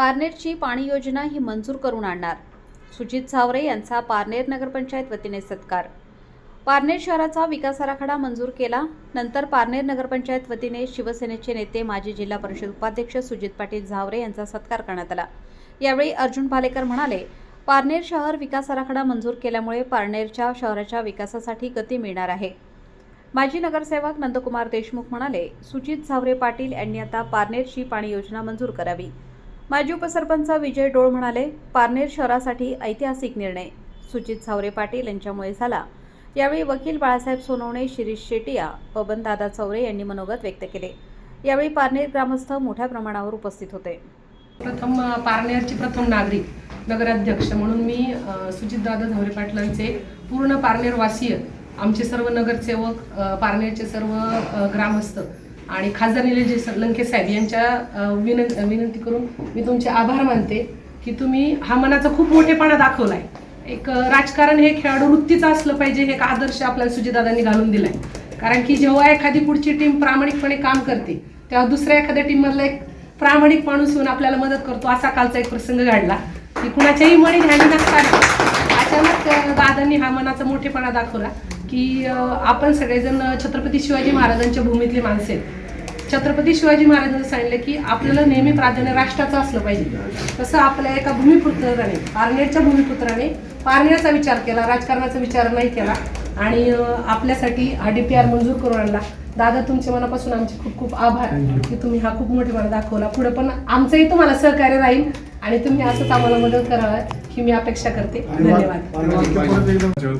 पारनेरची पाणी योजना ही मंजूर करून आणणार. सुजित सावरे यांचा पारनेर नगरपंचायत वतीने सत्कार. पारनेर शहराचा विकास आराखडा मंजूर केला. नंतर पारनेर नगरपंचायत वतीने शिवसेनेचे नेते माजी जिल्हा परिषद उपाध्यक्ष सुजित पाटील झावरे यांचा सत्कार करण्यात आला. यावेळी अर्जुन भालेकर म्हणाले पारनेर शहर विकास आराखडा मंजूर केल्यामुळे पारनेरच्या शहराच्या विकासासाठी गती मिळणार आहे. माजी नगरसेवक नंदकुमार देशमुख म्हणाले सुजित झावरे पाटील यांनी आता पारनेरची पाणी योजना मंजूर करावी. माजी उपसरपंच विजय डोळ म्हणाले पारनेर शहरासाठी ऐतिहासिक निर्णय. सुजित सावरे पाटील यांच्यामुळे झाला. यावेळी वकील बाळासाहेब सोनवणे शिरीष शेटिया बबनदादा चौरे यांनी मनोगत व्यक्त केले. यावेळी पारनेर ग्रामस्थ मोठ्या प्रमाणावर उपस्थित होते. प्रथम पारनेरची प्रथम नागरिक नगराध्यक्ष म्हणून मी सुजितदादा झावरे पाटलांचे पूर्ण पारनेरवासीय आमचे सर्व नगरसेवक पारनेरचे सर्व ग्रामस्थ आणि खासदार निलेश लंके साहेब यांच्या विनं विनंती करून मी तुमचे आभार मानते की तुम्ही हा मनाचा खूप मोठेपणा दाखवलाय. एक राजकारण हे खेळाडू वृत्तीचं असलं पाहिजे हे एक आदर्श आपल्याला सुजितदादांनी घालून दिलाय. कारण की जेव्हा एखादी पुढची टीम प्रामाणिकपणे काम करते तेव्हा दुसऱ्या एखाद्या टीममधला एक प्रामाणिक माणूस येऊन आपल्याला मदत करतो असा कालचा एक प्रसंग घडला. की कुणाच्याही मणी ध्यानी नसताना अचानक दादांनी हा मनाचा मोठेपणा दाखवला की आपण सगळेजण छत्रपती शिवाजी महाराजांच्या भूमीतले माणसे आहेत. छत्रपती शिवाजी महाराजांनी सांगितलं की आपल्याला नेहमी प्राधान्य राष्ट्राचं असलं पाहिजे. तसं आपल्या एका भूमिपुत्राने पारनेरच्या भूमिपुत्राने पारनेरचा विचार केला राजकारणाचा विचार नाही केला. आणि आपल्यासाठी हा डी पी आर मंजूर करून आणला. दादा तुमच्या मनापासून आमचे खूप खूप आभार की तुम्ही हा खूप मोठेपणा दाखवला. पुढे पण आमचंही तुम्हाला सहकार्य राहील आणि तुम्ही असंच आम्हाला मदत करावं ही मी अपेक्षा करते. धन्यवाद.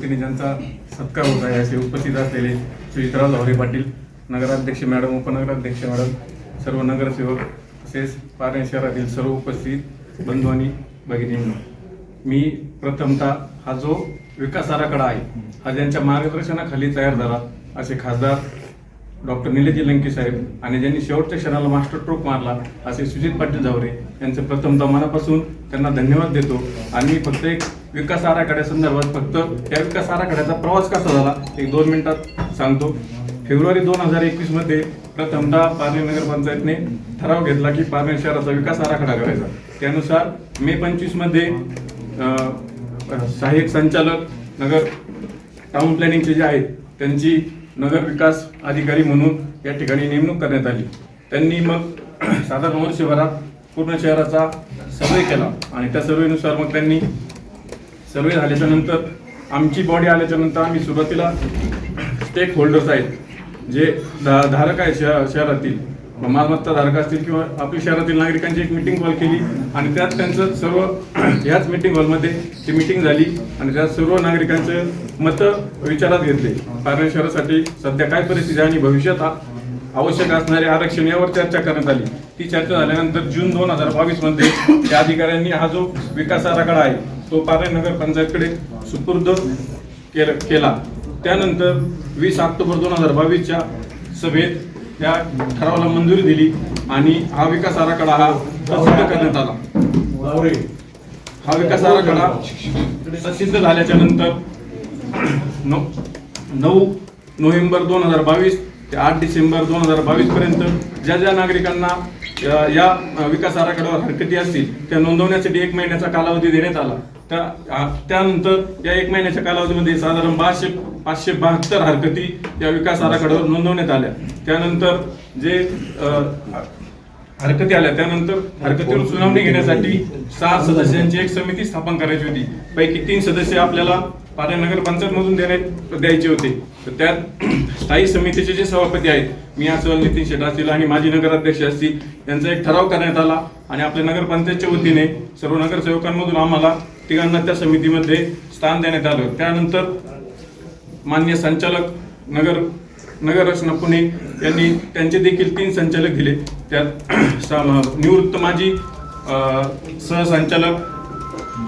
ज्यांचा सत्कार होत आहे असे उपस्थित असलेले झावरे पाटील नगराध्यक्ष मॅडम उपनगराध्यक्ष मॅडम सर्व नगरसेवक तसेच पारणे शहरातील सर्व उपस्थित बंधू आणि भगिनींनो मी प्रथमतः हा जो विकास आराखडा आहे हा ज्यांच्या मार्गदर्शनाखाली तयार झाला असे खासदार डॉक्टर निलेजी लंके साहेब आणि ज्यांनी शेवटच्या क्षणाला मास्टर ट्रोक मारला असे सुजित पाटील झावरे यांचं प्रथमतः मनापासून त्यांना धन्यवाद देतो. आणि मी फक्त एक विकास आराखड्यासंदर्भात फक्त त्या विकास आराखड्याचा प्रवास कसा झाला एक दोन मिनिटात सांगतो. फेब्रुवारी दोन हजार एकवीसमध्ये प्रथमतः पारनेर नगरपंचायतने ठराव घेतला की पारनेर शहराचा विकास आराखडा करायचा. त्यानुसार मे पंचवीसमध्ये सहाय्यक संचालक नगर टाउन प्लॅनिंगचे जे आहेत त्यांची नगर विकास अधिकारी म्हणून या ठिकाणी नेमणूक करण्यात आली. त्यांनी मग साधारण वर्षभरात पूर्ण शहराचा सर्वे केला आणि त्या सर्वेनुसार मग त्यांनी सर्वे झाल्याच्यानंतर आमची बॉडी आल्याच्यानंतर आम्ही सुरुवातीला स्टेक होल्डर्स आहेत जे धा- धारक आहेत शहर शहरातील मालमत्ता धारक असतील किंवा आपल्या शहरातील नागरिकांची एक मिटिंग कॉल केली आणि त्यात त्यांचं सर्व ह्याच मिटिंग हॉलमध्ये ती मिटिंग झाली आणि त्यात सर्व नागरिकांचं मतं विचारात घेतले. पारनेर शहरासाठी सध्या काय परिस्थिती आहे आणि भविष्यात आवश्यक असणारे आरक्षण यावर चर्चा करण्यात आली. ती चर्चा झाल्यानंतर जून दोन हजार बावीसमध्ये त्या अधिकाऱ्यांनी हा जो विकास आराखडा आहे तो पारनेर नगर पंचायतकडे सुपूर्द केला. त्यानंतर वीस ऑक्टोबर दोन हजार बावीसच्या सभेत त्या ठरावाला मंजुरी दिली आणि हा विकास आराखडा हा प्रसिद्ध करण्यात आला. हा विकास आराखडा प्रसिद्ध झाल्याच्यानंतर नऊ नऊ नोव्हेंबर दोन हजार बावीस ते आठ डिसेंबर दोन हजार बावीस पर्यंत ज्या ज्या नागरिकांना या विकास आराखड्यावर हरकती असतील त्या नोंदवण्यासाठी एक महिन्याचा कालावधी देण्यात आला. त्या त्यानंतर या एक महिन्याच्या कालावधीमध्ये साधारण पाचशे पाचशे बहात्तर हरकती या विकास आराखड्यावर नोंदवण्यात आल्या. त्यानंतर जे हरकती आल्या त्यानंतर हरकतीवर सुनावणी घेण्यासाठी सहा सदस्यांची एक समिती स्थापन करायची होती. पैकी तीन सदस्य आपल्याला पाटण नगर पंचायत मधून देण्यात द्यायचे होते. तर त्यात स्थायी समितीचे जे सभापती आहेत मी असेल नितीन शेट असतील आणि माजी नगराध्यक्ष असतील यांचा एक ठराव करण्यात आला आणि आपल्या नगर पंचायतच्या वतीने सर्व नगरसेवकांमधून आम्हाला तिघांना त्या समितीमध्ये स्थान देण्यात आलं. त्यानंतर मान्य संचालक नगर नगररचना पुणे यांनी त्यांचे देखील तीन संचालक दिले. त्यात निवृत्त माजी सहसंचालक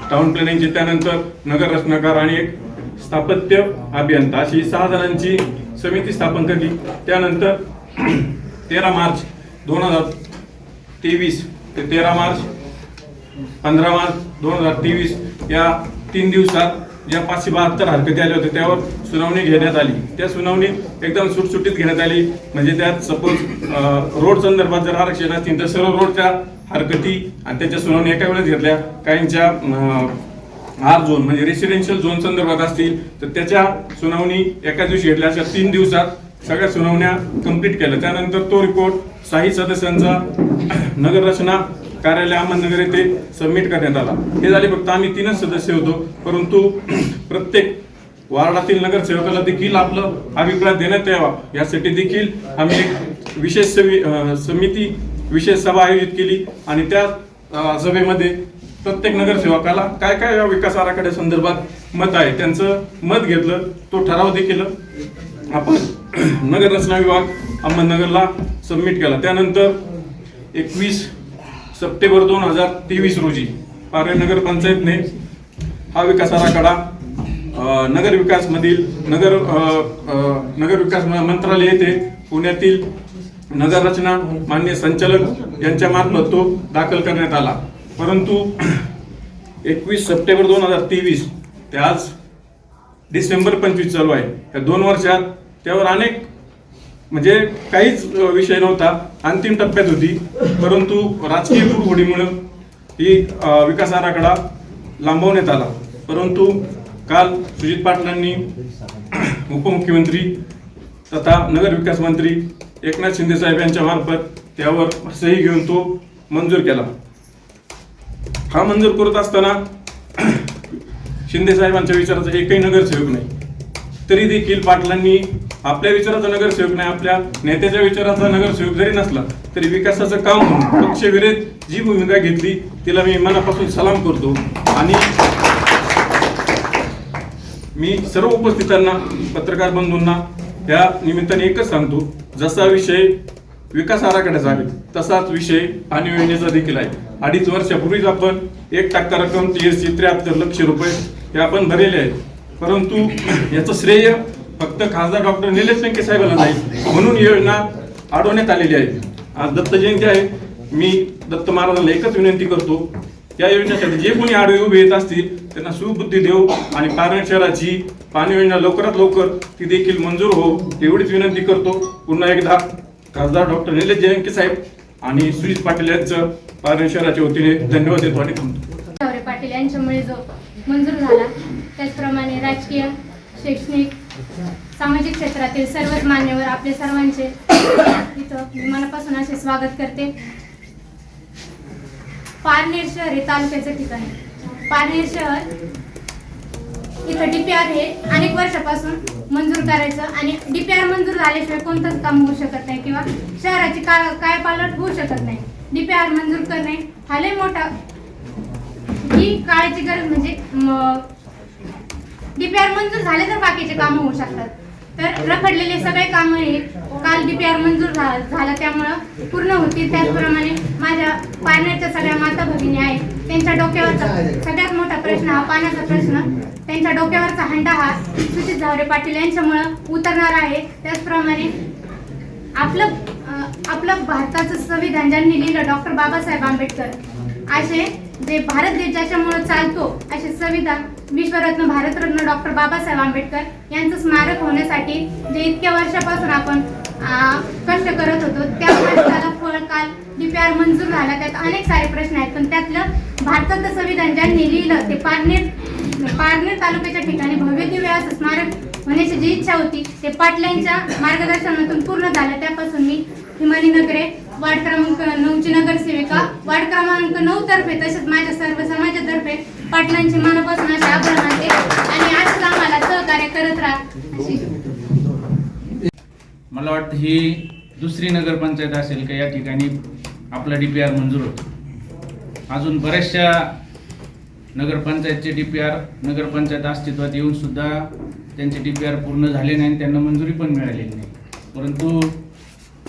टाउन प्लॅनिंगचे त्यानंतर नगर रचनाकार आणि एक स्थापत्य अभियंता अशी सहा जणांची समिती स्थापन केली त्यानंतर तेरा मार्च दोन हजार तेवीस ते तेरा मार्च पंधरा मार्च दोन हजार तेवीस या तीन दिवसात ज्या पाचशे बहात्तर हरकती आल्या होत्या त्यावर सुनावणी घेण्यात आली. त्या सुनावणी एकदम सुटसुटीत घेण्यात आली. म्हणजे त्यात सपोज रोड संदर्भात जर आरक्षण असतील तर सर्व रोडच्या हरकती आणि त्याच्या सुनावणी एका वेळेस घेतल्या. काहींच्या आर झोन म्हणजे रेसिडेन्शियल झोन संदर्भात असतील तर त्याच्या सुनावणी एका दिवशी घेतल्या. अशा तीन दिवसात सगळ्या सुनावण्या कंप्लीट केल्या. त्यानंतर तो रिपोर्ट साही सदस्यांचा नगररचना कार्यालय अहमदनगर येथे सबमिट करण्यात आला. हे झाले फक्त आम्ही तीनच सदस्य होतो परंतु प्रत्येक वार्डातील नगरसेवकाला देखील आपलं अभिप्राय देण्यात यावा यासाठी देखील आम्ही एक विशेष समिती विशेष सभा आयोजित केली आणि त्या सभेमध्ये प्रत्येक नगरसेवकाला काय काय या विकास आराखड्या संदर्भात मत आहे त्यांचं मत घेतलं तो ठराव देखील आपण नगररचना विभाग अहमदनगरला सबमिट केला. त्यानंतर एकवीस सप्टेंबर दोन हजार तेवीस रोजी पारे नगर पंचायतने हा विकास आराखडा नगरविकासमधील नगर विकास नगर नगर विकास म- मंत्रालय येथे पुण्यातील नगर रचना मान्य संचालक यांच्या मार्फत तो दाखल करण्यात आला. परंतु एकवीस सप्टेंबर दोन हजार तेवीस ते आज डिसेंबर पंचवीस चालू आहे. या दोन वर्षात त्यावर अनेक म्हणजे काहीच विषय नव्हता. अंतिम टप्प्यात होती. परंतु राजकीय कुरघोडीमुळे ही विकास आराखडा लांबवण्यात आला. परंतु काल सुजित पाटलांनी उपमुख्यमंत्री तथा नगर विकास मंत्री एकनाथ शिंदे साहेब यांच्या मार्फत त्यावर सही घेऊन तो मंजूर केला. हा मंजूर करत असताना शिंदे साहेबांच्या विचाराचा एकही नगरसेवक नाही. तरी देखील पाटलांनी आपल्या विचाराचा नगरसेवक नाही आपल्या नेत्याच्या विचाराचा नगरसेवक जरी नसला तरी विकासाचं काम म्हणून पक्षविरोध जी भूमिका घेतली तिला मी मनापासून सलाम करतो. आणि मी सर्व उपस्थितांना पत्रकार बंधूंना या निमित्ताने एकच सांगतो जसा विषय विकास आराखड्याचा आहे तसाच विषय पाणी योजनेचा देखील आहे. अडीच वर्षापूर्वीच आपण एक टक्का रक्कम टी एस त्र्याहत्तर लक्ष रुपये हे आपण भरलेले आहेत. परंतु याचं श्रेय फक्त खासदार डॉक्टर निलेश लंके साहेबांना नाही. म्हणून ही योजना अडवण्यात आलेली आहे. आज दत्त जयंती आहे. मी दत्त महाराजांना एकच विनंती करतो या योजनेसाठी जे कोणी आडवे उभे येत असतील त्यांना सुबुद्धी देऊ आणि पारण शहराची पाणी योजना लवकरात लवकर ती देखील मंजूर हो एवढीच विनंती करतो. पुन्हा एकदा खासदार डॉक्टर निलेश जयंके साहेब आणि सुजित पाटील यांचं पारण शहराच्या वतीने धन्यवाद देतो आणि थांबतो. पाटील यांच्यामुळे जो मंजूर झाला त्याचप्रमाणे राजकीय शैक्षणिक सामाजिक क्षेत्रातील सर्वच मान्यवर आपले सर्वांचे इथं मनापासून असे स्वागत करते. पारनेर शहर हे तालुक्याचं ठिकाण आहे. पारनेर शहर इथं डीपीआर हे अनेक वर्षापासून मंजूर करायचं आणि डीपीआर मंजूर झाल्याशिवाय कोणतंच काम होऊ शकत नाही किंवा शहराची का काय पालट होऊ शकत नाही. डीपीआर मंजूर करणे हा लय मोठा ही काळाची गरज म्हणजे डीपीआर मंजूर झाले तर बाकीचे कामं होऊ शकतात. तर रखडलेले सगळे कामं हे काल डीपीआर मंजूर झा- झाला त्यामुळं पूर्ण होतील. त्याचप्रमाणे माझ्या पाण्याच्या सगळ्या माता भगिनी आहेत. त्यांच्या डोक्यावरचा सगळ्यात मोठा प्रश्न हा पाण्याचा प्रश्न. त्यांच्या डोक्यावरचा हंडा हा सुजित झावरे पाटील यांच्यामुळं उतरणार आहे. त्याचप्रमाणे आपलं आपलं भारताचं संविधान ज्यांनी लिहिलं डॉक्टर बाबासाहेब आंबेडकर. असे जे भारत देश ज्याच्यामुळे चालतो असे संविधान विश्वरत्न भारतरत्न डॉक्टर बाबासाहेब आंबेडकर यांचं स्मारक होण्यासाठी जे इतक्या वर्षापासून आपण कष्ट करत होतो त्या कष्टाला फळ काल डीपीआर मंजूर झाला त्यात अनेक सारे प्रश्न आहेत. पण त्यातलं भारताचं संविधान ज्यांनी लिहिलं ते पारनेर पारनेर तालुक्याच्या ठिकाणी भव्य दिव्य असं स्मारक होण्याची जी इच्छा होती ते पाटलांच्या मार्गदर्शनातून पूर्ण झालं. त्यापासून मी हिमानी नगरे वार्ड क्रमांक नऊची नगरसेविका वार्ड क्रमांक नऊ तर्फे तसेच माझ्या सर्व समाजातर्फे पाटलांचे मनापासून असे आभार मानते आणि असंच आम्हाला सहकार्य करत राहा. मला वाटतं ही दुसरी नगरपंचायत असेल का या ठिकाणी आपला डी पी आर मंजूर होतो. अजून बऱ्याचशा नगरपंचायतचे डी पी आर नगरपंचायत अस्तित्वात येऊन सुद्धा त्यांचे डी पी आर पूर्ण झाले नाही आणि त्यांना मंजुरी पण मिळालेली नाही. परंतु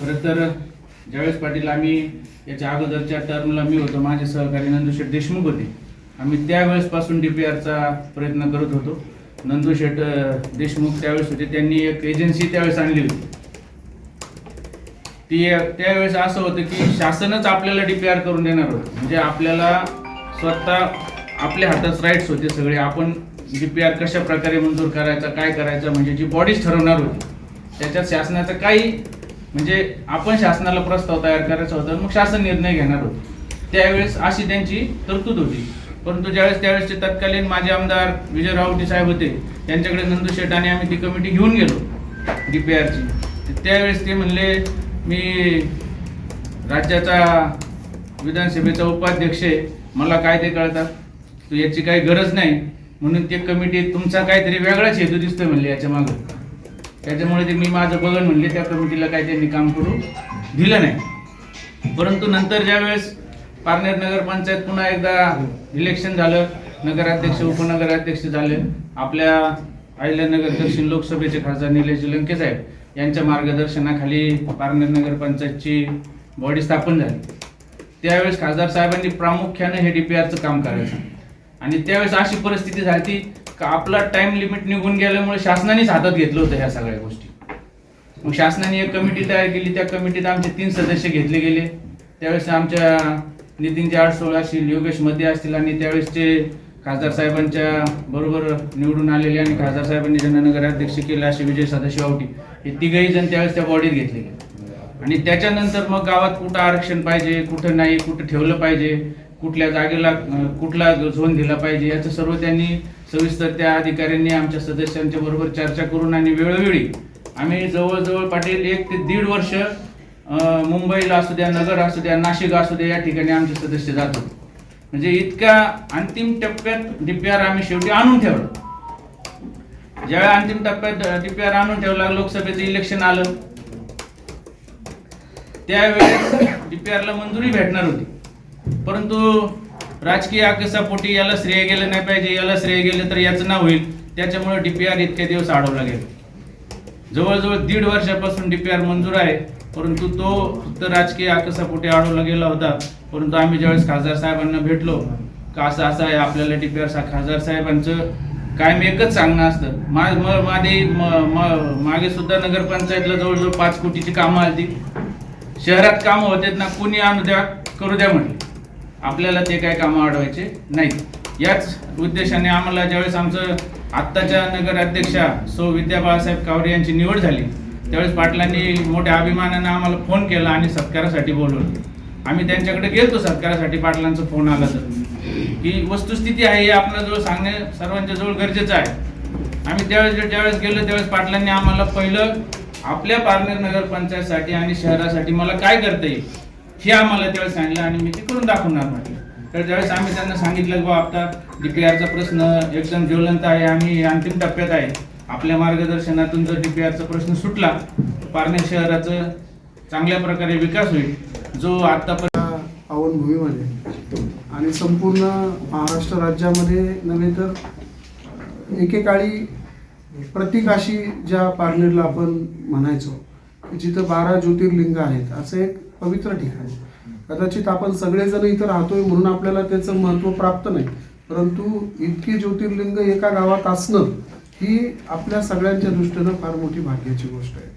खरं तर ज्यावेळेस पाटील आम्ही याच्या अगोदरच्या टर्मला मी होतो माझे सहकारी नंदुशेठ देशमुख होते. आम्ही त्यावेळेसपासून डी पी आरचा प्रयत्न करत होतो. नंदुशेठ देशमुख त्यावेळेस होते त्यांनी एक एजन्सी त्यावेळेस आणली होती. ती त्यावेळेस असं होतं की शासनच आपल्याला डीपीआर करून देणार होतं. म्हणजे आपल्याला स्वतः आपल्या हातात राईट्स होते सगळे. आपण डीपीआर कशा प्रकारे मंजूर करायचा काय करायचं म्हणजे जी बॉडीज ठरवणार होती. त्याच्यात शासनाचं काही म्हणजे आपण शासनाला प्रस्ताव तयार करायचा होता मग शासन निर्णय घेणार होतं. त्यावेळेस अशी त्यांची तरतूद होती. परंतु ज्यावेळेस त्यावेळेसचे तत्कालीन माजी आमदार विजय रावटी साहेब होते त्यांच्याकडे नंदू शेठ आणि आम्ही ती कमिटी घेऊन गेलो डी पी आरची त्यावेळेस ते म्हणले मी राज्याचा विधानसभेचा उपाध्यक्ष आहे मला काय ते कळतात? तू याची काही गरज नाही. म्हणून ते कमिटी तुमचा काहीतरी वेगळाच हेतू दिसतोय म्हणले याच्या मागं. त्याच्यामुळे ते मी माझं बघन म्हणले त्या कमिटीला काही त्यांनी काम करू दिलं नाही. परंतु नंतर ज्यावेळेस पारनेर नगरपंचायत पुन्हा एकदा इलेक्शन झालं नगराध्यक्ष उपनगराध्यक्ष झाले आपल्या अहिल्यानगर दक्षिण लोकसभेचे खासदार निलेश लंके साहेब यांच्या मार्गदर्शनाखाली पारनेर नगरपंचायतची बॉडी स्थापन झाली. त्यावेळेस खासदार साहेबांनी प्रामुख्याने हे डी पी आरचं काम करायचं. आणि त्यावेळेस अशी परिस्थिती झाली का आपला टाइम लिमिट निघून गेल्यामुळे शासनानेच हातात घेतलं होतं ह्या सगळ्या गोष्टी. मग शासनाने एक कमिटी तयार केली त्या कमिटीत आमचे तीन सदस्य घेतले गेले. त्यावेळेस आमच्या नितीनचे आडसोळ असतील योगेशमध्ये असतील आणि त्यावेळेसचे खासदार साहेबांच्या बरोबर निवडून आलेले आणि खासदार साहेबांनी जननगर अध्यक्ष केले असे विजय सदाशिवटी हे तिघही जण त्यावेळेस त्या बॉडीत घेतले गेले. आणि त्याच्यानंतर मग गावात कुठं आरक्षण पाहिजे कुठं नाही कुठं ठेवलं पाहिजे कुठल्या जागेला कुठला झोन दिला पाहिजे याचं सर्व त्यांनी सविस्तर त्या अधिकाऱ्यांनी आमच्या सदस्यांच्या बरोबर चर्चा करून आणि वेळोवेळी आम्ही जवळजवळ पाटील एक ते दीड वर्ष मुंबईला असू द्या नगर असू द्या नाशिक असू द्या या ठिकाणी आमचे सदस्य जातो म्हणजे इतक्या अंतिम टप्प्यात डीपीआर आम्ही शेवटी आणून ठेवलं. ज्यावेळी अंतिम टप्प्यात डीपीआर आणून ठेवला लोकसभेचं इलेक्शन आलं त्यावेळेस डीपीआरला मंजुरी भेटणार होती. परंतु राजकीय आकसापोटी याला श्रेय गेलं नाही पाहिजे याला श्रेय गेलं तर याचं नाव होईल. त्याच्यामुळे डीपीआर इतके दिवस अडवला गेला जवळजवळ दीड वर्षापासून डीपीआर मंजूर आहे परंतु तो फक्त राजकीय आकसापोटी अडवला गेला होता. परंतु आम्ही ज्यावेळेस खासदार साहेबांना भेटलो का असं असं आहे आपल्याला डीपीआर खासदार साहेबांचं कायम एकच सांगणं असतं. मा म- मागे म- मागे सुद्धा नगरपंचायतला जवळजवळ पाच कोटीची कामं आली शहरात कामं होते ना कोणी आणू द्या करू द्या म्हटलं आपल्याला ते काय कामं अडवायचे नाहीत. याच उद्देशाने आम्हाला ज्यावेळेस आमचं आत्ताच्या नगर अध्यक्षा विद्या बाळासाहेब कावरे यांची निवड झाली त्यावेळेस पाटलांनी मोठ्या अभिमानानं आम्हाला फोन केला आणि सत्कारासाठी बोलवलं. आम्ही त्यांच्याकडे गेलतो सत्कारासाठी पाटलांचा फोन आला तर. की वस्तुस्थिती आहे हे आपल्याजवळ सांगणे सर्वांच्या जवळ गरजेचं आहे. आम्ही त्यावेळेस ज्यावेळेस गेलो त्यावेळेस पाटलांनी आम्हाला पहिलं आपल्या पारनेर नगर पंचायतसाठी आणि शहरासाठी मला काय करता येईल? हे आम्हाला त्यावेळेस सांगितलं आणि मी ते करून दाखवणार म्हटलं तर ज्यावेळेस आम्ही त्यांना सांगितलं की बा आता डीपीआरचा प्रश्न एकदम ज्वलंत आहे आम्ही अंतिम टप्प्यात आहे. आपल्या मार्गदर्शनातून जर डीपीआरचा प्रश्न सुटला तर पारनेर शहराचं चांगल्या प्रकारे विकास होईल. जो आतापर्यंत या पावनभूमीमध्ये आणि संपूर्ण महाराष्ट्र राज्यामध्ये नव्हे तर एकेकाळी प्रतिकाशी ज्या पारनेरला आपण म्हणायचो जिथं बारा ज्योतिर्लिंग आहेत असं एक पवित्र ठिकाण. कदाचित आपण सगळेजण इथं राहतोय म्हणून आपल्याला त्याचं महत्त्व प्राप्त नाही. परंतु इतकी ज्योतिर्लिंग एका गावात असणं ही आपल्या सगळ्यांच्या दृष्टीनं फार मोठी भाग्याची गोष्ट आहे.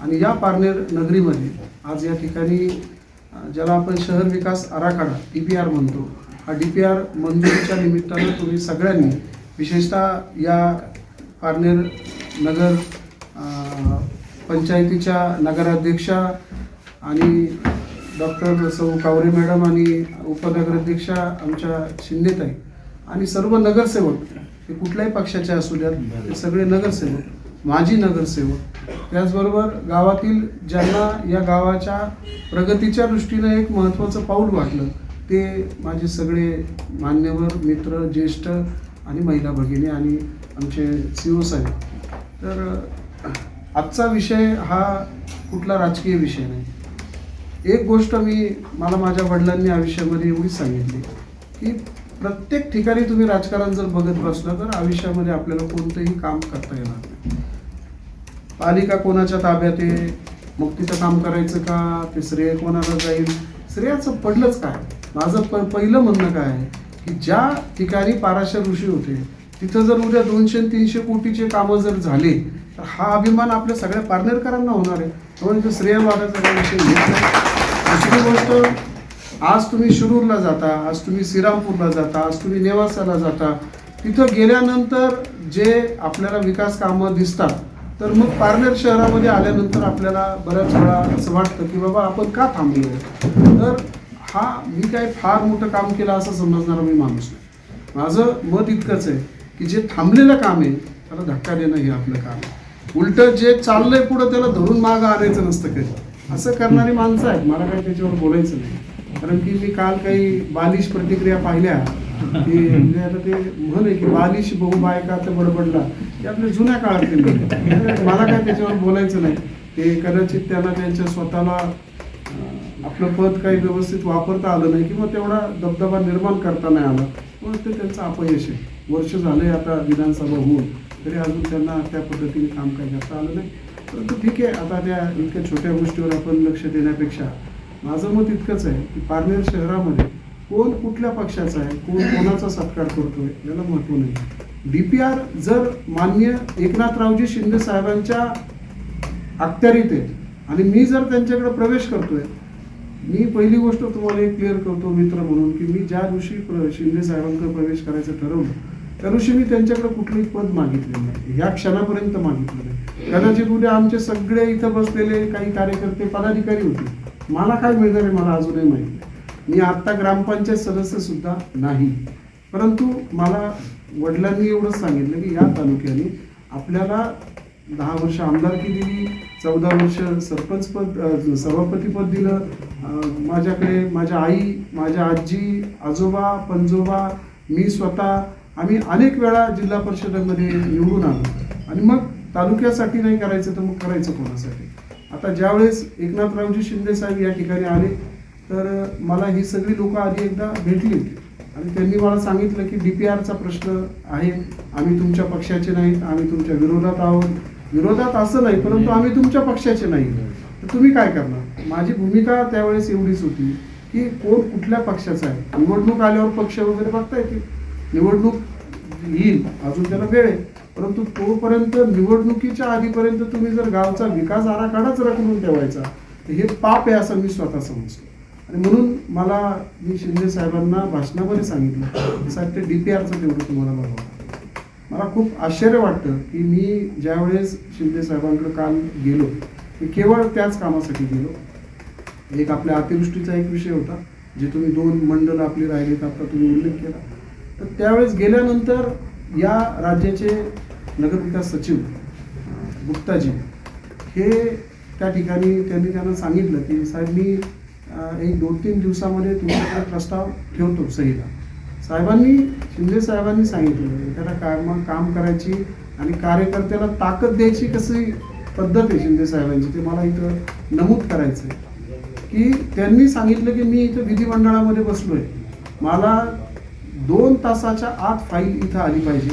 आणि या पारनेर नगरीमध्ये आज या ठिकाणी ज्याला आपण शहर विकास आराखडा डी पी आर म्हणतो हा डी पी आर मंजुरीच्या निमित्तानं तुम्ही सगळ्यांनी विशेषतः या पारनेर नगर पंचायतीच्या नगराध्यक्षा आणि डॉक्टर सौ कावरे मॅडम आणि उपनगराध्यक्षा आमच्या शिंदेताई आणि सर्व नगरसेवक हे कुठल्याही पक्षाचे असू द्यात ते सगळे नगरसेवक माजी नगरसेवक त्याचबरोबर गावातील ज्यांना या गावाच्या प्रगतीच्या दृष्टीनं एक महत्त्वाचं पाऊल वाटलं ते माझे सगळे मान्यवर मित्र ज्येष्ठ आणि महिला भगिनी आणि आमचे सी ओ साहेब. तर आजचा विषय हा कुठला राजकीय विषय नाही. एक गोष्ट मी मला माझ्या वडिलांनी आयुष्यामध्ये एवढीच सांगितली की प्रत्येक ठिकाणी तुम्ही राजकारण जर बघत बसलं तर आयुष्यामध्ये आपल्याला कोणतंही काम करता येणार नाही. पालिका कोणाच्या ताब्यात आहे? मग तिथं काम करायचं का? ते श्रेय कोणाला जाईल? श्रेयाचं पडलंच काय? माझं प पहिलं म्हणणं काय आहे की ज्या ठिकाणी पाराशर ऋषी होते तिथं जर उद्या दोनशे तीनशे कोटीचे कामं जर झाले तर हा अभिमान आपल्या सगळ्या पारनेरकरांना होणार आहे. म्हणून तो श्रेय वादाचा काही विषय येत नाही. दुसरी गोष्ट आज तुम्ही शिरूरला जाता आज तुम्ही श्रीरामपूरला जाता आज तुम्ही नेवासाला जाता तिथं गेल्यानंतर जे आपल्याला विकास कामं दिसतात तर मग पारनेर शहरामध्ये आल्यानंतर आपल्याला बऱ्याच वेळा असं वाटतं की बाबा आपण का थांबलो तर हा मी काय फार मोठं काम केलं असं समजणारा मी माणूस नाही. माझं मत इतकंच आहे की जे थांबलेलं काम आहे त्याला धक्का देणं हे आपलं काम आहे. उलटं जे चाललंय पुढं त्याला धरून मागं आणायचं नसतं कधी. असं करणारी माणसं आहेत. मला काही त्याच्यावर बोलायचं नाही. कारण की मी काल काही बालिश प्रतिक्रिया पाहिल्या की म्हणजे आता ते म्हण आहे की बालिश बहु बायका तर बडबडला. ते आपल्या जुन्या काळातील मला काय त्याच्यावर बोलायचं नाही. ते कदाचित त्यांना त्यांच्या स्वतःला आपलं पद काही व्यवस्थित वापरता आलं नाही किंवा तेवढा दबदबा निर्माण करता नाही आला. मग ते त्यांचं अपयश आहे. वर्ष झाले आता विधानसभा होऊन तरी अजून त्यांना त्या पद्धतीने काम काही करता आलं नाही. परंतु ठीक आहे आता त्या इतक्या छोट्या गोष्टीवर आपण लक्ष देण्यापेक्षा माझं मत इतकंच आहे की पारनेर शहरामध्ये कोण कुठल्या पक्षाचा आहे कोण कोणाचा सत्कार करतोय याला महत्त्व नाही. डी पी आर जर मान्य एकनाथरावजी शिंदे साहेबांच्या अखत्यारीत आहे आणि मी जर त्यांच्याकडे प्रवेश करतोय मी पहिली गोष्ट तुम्हाला एक क्लिअर करतो मित्र म्हणून की मी ज्या दिवशी प्र- शिंदे साहेबांकडे प्रवेश करायचं ठरवलं त्या मी त्यांच्याकडे कुठलंही पद मागितलं नाही. ह्या क्षणापर्यंत मागितलं नाही. कदाचित उद्या आमचे सगळे इथं बसलेले काही कार्यकर्ते पदाधिकारी होते. मला काय मिळणार आहे मला अजूनही माहिती नाही. मी आत्ता ग्रामपंचायत सदस्यसुद्धा नाही. परंतु मला वडिलांनी एवढंच सांगितलं की या तालुक्याने आपल्याला दहा वर्ष आमदारकी दिली चौदा वर्ष सरपंच पद सभापतीपद दिलं. माझ्याकडे माझ्या आई माझ्या आजी आजोबा पंजोबा मी स्वतः आम्ही अनेक वेळा जिल्हा परिषदेमध्ये निवडून आलो. आणि मग तालुक्यासाठी नाही करायचं तर मग करायचं कोणासाठी? आता ज्यावेळेस एकनाथरावजी शिंदे साहेब या ठिकाणी आले तर मला ही सगळी लोक आधी एकदा भेटली. होती आणि त्यांनी मला सांगितलं की डी पी आरचा प्रश्न आहे. आम्ही तुमच्या पक्षाचे नाहीत आम्ही तुमच्या विरोधात आहोत. विरोधात असं नाही परंतु आम्ही तुमच्या पक्षाचे नाही. तर तुम्ही काय करणार? माझी भूमिका त्यावेळेस एवढीच होती की कोण कुठल्या पक्षाचा आहे? निवडणूक आल्यावर पक्ष वगैरे बघता येतील. निवडणूक येईल अजून त्याला वेळ आहे. परंतु तोपर्यंत निवडणुकीच्या आधीपर्यंत तुम्ही जर गावचा विकास आराखडाच रखडून ठेवायचा तर हे पाप आहे असं मी स्वतः समजतो. आणि म्हणून मला मी शिंदे साहेबांना भाषणामध्ये सांगितलं की साहेब ते डी पी आरचं तेवढं तुम्हाला बघावं मला खूप आश्चर्य वाटतं की मी ज्यावेळेस शिंदे साहेबांकडे काल गेलो मी केवळ त्याच कामासाठी गेलो. एक आपल्या अतिवृष्टीचा एक विषय होता जे तुम्ही दोन मंडळ आपले राहिलेत आपला तुम्ही उल्लेख केला. तर त्यावेळेस गेल्यानंतर या राज्याचे नगरविकास सचिव गुप्ताजी हे त्या ठिकाणी त्यांनी त्यांना सांगितलं की साहेब मी एक दोन तीन दिवसामध्ये तुमच्याकडे प्रस्ताव ठेवतो सहीला. साहेबांनी शिंदे साहेबांनी सांगितलं एखादा काम काम करायची आणि कार्यकर्त्याला ताकद द्यायची कशी पद्धत आहे शिंदे साहेबांची ते मला इथं नमूद करायचं आहे की त्यांनी सांगितलं की मी इथं विधिमंडळामध्ये आहे मला दोन तासाच्या आत फाईल इथं आली पाहिजे.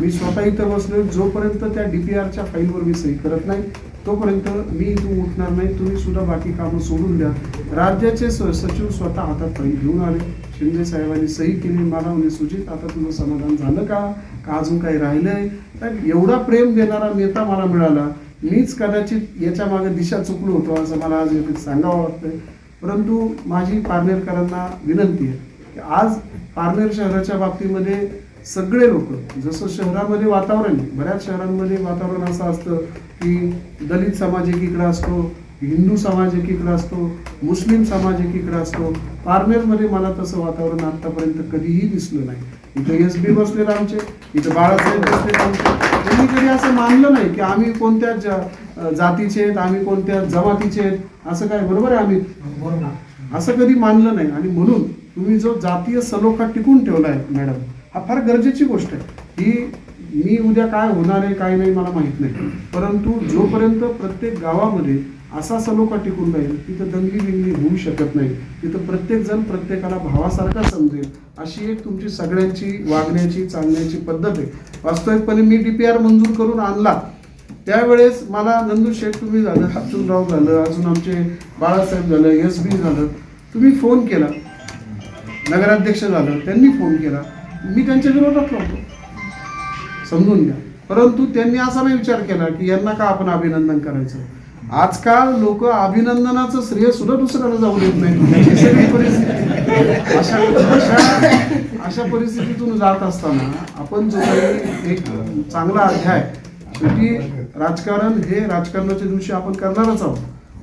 मी स्वतः इथं बसलो जोपर्यंत त्या डी पी आरच्या फाईलवर मी सही करत नाही तोपर्यंत मी इथून उठणार नाही. तुम्ही सुद्धा बाकी कामं सोडून द्या. राज्याचे स सचिव स्वतः हातात फाईल घेऊन आले. शिंदे साहेबांनी सही केली मला म्हणजे सुजित आता तुझं समाधान झालं का? का अजून काही राहिलंय? तर एवढा प्रेम देणारा नेता मला मिळाला. मीच कदाचित याच्या मागे दिशा चुकलो होतो असं मला आज सांगावं वाटतंय. परंतु माझी पारनेरकरांना विनंती आहे की आज पारनेर शहराच्या बाबतीमध्ये सगळे लोक जसं शहरामध्ये वातावरण बऱ्याच शहरांमध्ये वातावरण असं असतं की दलित समाज एकीकडे असतो हिंदू समाज एकीकडे असतो मुस्लिम समाज एकीकडे असतो. पारनेरमध्ये मला तसं वातावरण आतापर्यंत कधीही दिसलं नाही. इथं एस बी बसलेत आमचे इथं बाळासाहेब बसलेत आमचे. त्यांनी कधी असं मानलं नाही की आम्ही कोणत्या ज- जातीचे आहेत आम्ही कोणत्या जमातीचे आहेत असं काय बरोबर आहे आम्ही? असं कधी मानलं नाही. आणि म्हणून तुम्ही जो जातीय सलोखा टिकून ठेवला आहे मॅडम हा फार गरजेची गोष्ट आहे. ही मी उद्या काय होणार आहे काय नाही मला माहीत नाही. परंतु जोपर्यंत प्रत्येक गावामध्ये असा सलोखा टिकून राहील तिथं दंगली बिंगली होऊ शकत नाही. तिथं प्रत्येकजण प्रत्येकाला भावासारखा समजेल अशी एक तुमची सगळ्यांची वागण्याची चालण्याची पद्धत आहे. वास्तविकपणे मी डी पी आर मंजूर करून आणला. त्यावेळेस मला नंदू शेठ तुम्ही झालं अब्दुलराव झालं अजून आमचे बाळासाहेब झालं एस बी झालं तुम्ही फोन केला. नगराध्यक्ष झालं त्यांनी फोन केला. मी त्यांच्या विरोधात नव्हतो. समजून घ्या. परंतु त्यांनी असा नाही विचार केला की यांना का आपण अभिनंदन करायचं? आजकाल लोक अभिनंदनाचं श्रेय सुद्धा दुसऱ्याला जाऊ देत नाही सगळी परिस्थिती अशा अशा अशा परिस्थितीतून जात असताना आपण जो काही एक चांगला अध्याय शेवटी राजकारण हे राजकारणाच्या दिवशी आपण करणारच आहोत.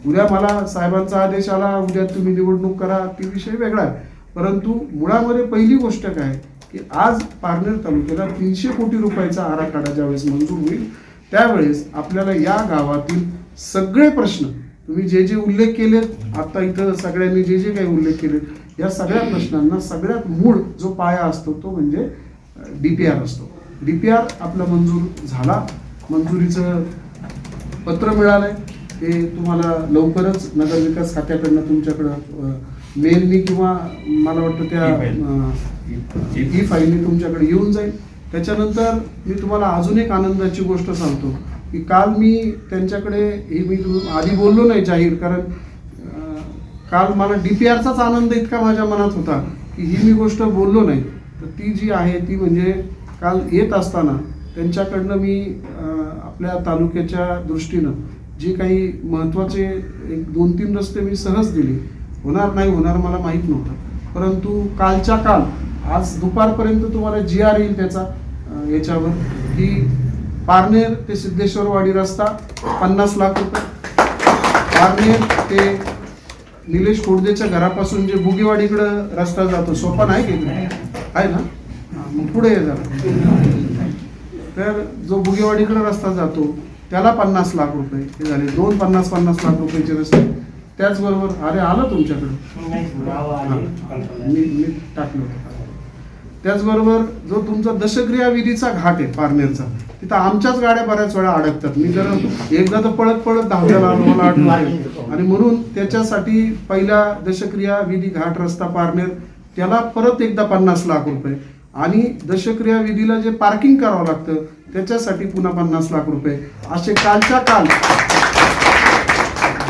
उद्या मला साहेबांचा आदेश आला उद्या तुम्ही निवडणूक करा ती विषय वेगळा आहे. परंतु मुळामध्ये पहिली गोष्ट काय आहे की आज पारनेर तालुक्याला तीनशे कोटी रुपयाचा आराखडा ज्यावेळेस मंजूर होईल त्यावेळेस आपल्याला या गावातील सगळे प्रश्न तुम्ही जे जे उल्लेख केलेत आता इथं सगळ्यांनी जे जे काही उल्लेख केलेत या सगळ्या प्रश्नांना सगळ्यात मूळ जो पाया असतो तो म्हणजे डी पी आर असतो. डी पी आर आपला मंजूर झाला मंजुरीचं पत्र मिळालं आहे ते तुम्हाला लवकरच नगरविकास खात्याकडनं तुमच्याकडं मेलनी किंवा मला वाटतं त्या ई फाईलनी तुमच्याकडे येऊन जाईल. त्याच्यानंतर मी तुम्हाला अजून एक आनंदाची गोष्ट सांगतो की काल मी त्यांच्याकडे हे मी आधी बोललो नाही जाहीर कारण काल मला डी पी आरचाच आनंद इतका माझ्या मनात होता की ही मी गोष्ट बोललो नाही. तर ती जी आहे ती म्हणजे काल येत असताना त्यांच्याकडनं मी आपल्या तालुक्याच्या दृष्टीनं जे काही महत्त्वाचे एक दोन तीन रस्ते मी सहज दिले. होणार नाही होणार मला माहीत नव्हतं. परंतु कालच्या काल आज दुपारपर्यंत तुम्हाला जी आर येईल त्याचा याच्यावर की पारनेर ते सिद्धेश्वरवाडी रस्ता पन्नास लाख रुपये. पारनेर ते निलेश खोडदेच्या घरापासून जे बुगेवाडीकडं रस्ता जातो सोपा नाही की आहे ना? मग पुढे ये जरा. तर जो बुगेवाडीकडे रस्ता जातो त्याला पन्नास लाख रुपये हे झाले. दोन पन्नास पन्नास लाख रुपयाचे रस्ते. त्याचबरोबर अरे आलं तुमच्याकडं. मी मी टाकलं. होतं त्याचबरोबर जो तुमचा दशक्रिया विधीचा घाट आहे पारनेरचा तिथं आमच्याच गाड्या बऱ्याच वेळा अडकतात. मी जर एकदा तर पळत पळत आलो मला आठवण आणि म्हणून त्याच्यासाठी पहिला दशक्रिया विधी घाट रस्ता पारनेर त्याला परत एकदा पन्नास लाख रुपये. आणि दशक्रिया विधीला जे पार्किंग करावं लागतं त्याच्यासाठी पुन्हा पन्नास लाख रुपये. असे कालच्या काल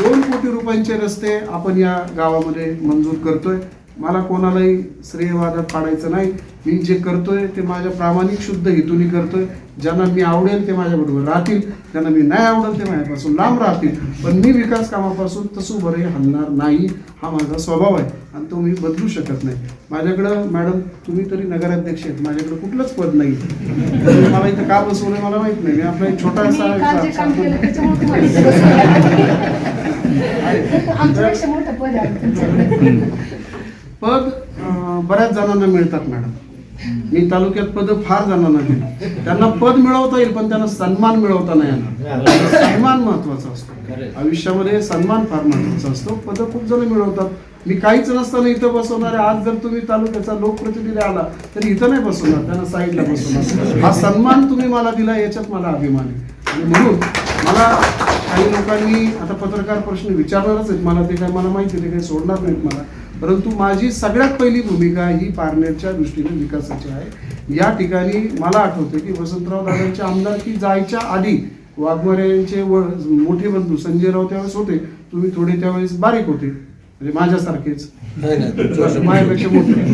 दोन कोटी रुपयांचे रस्ते आपण या गावामध्ये मंजूर करतोय. मला कोणालाही श्रेयवादात पाडायचं नाही. मी जे करतोय ते माझ्या प्रामाणिक शुद्ध हेतूने करतोय. ज्यांना मी आवडेल ते माझ्याबरोबर राहतील. ज्यांना मी नाही आवडेल ते माझ्यापासून लांब राहतील. पण मी विकास कामापासून तसं बरे हलणार नाही. हा माझा स्वभाव आहे. आणि तो मी बदलू शकत नाही. माझ्याकडं मॅडम तुम्ही तरी नगराध्यक्ष आहेत. माझ्याकडे कुठलंच पद नाही. मला इथं का बसवलंय मला माहीत नाही. मी आपला एक छोटासा आमच्यापेक्षा मोठं पद आहे. तुमच्याकडे. पद अं, बऱ्याच जणांना मिळतात मॅडम. मी तालुक्यात पद फार जणांना दिली त्यांना पद मिळवता येईल पण त्यांना सन्मान मिळवता नाही येणार. सन्मान महत्त्वाचा असतो. आयुष्यामध्ये सन्मान फार महत्त्वाचा असतो. पद खूप जण मिळवतात. मी काहीच नसताना इथं बसवणार आहे. आज जर तुम्ही तालुक्याचा लोकप्रतिनिधी आला तर इथं नाही बसवणार त्यांना साईडला बसवणार. हा सन्मान तुम्ही मला दिला याच्यात मला अभिमान आहे. आणि म्हणून मला काही लोकांनी आता पत्रकार प्रश्न विचारणारच आहेत. मला ते काय मला माहिती ते काही सोडणार नाहीत मला. परंतु माझी सगळ्यात पहिली भूमिका ही पारनेरच्या दृष्टीने विकासाची आहे. या ठिकाणी मला आठवतं की वसंतराव दादांच्या आमदारकी जायच्या आधी वाघमारे यांचे व मोठे बंधू संजयराव त्यावेळेस होते. तुम्ही थोडे त्यावेळेस बारीक होते. म्हणजे माझ्यासारखेच. नाही नाही माझ्यापेक्षा मोठे.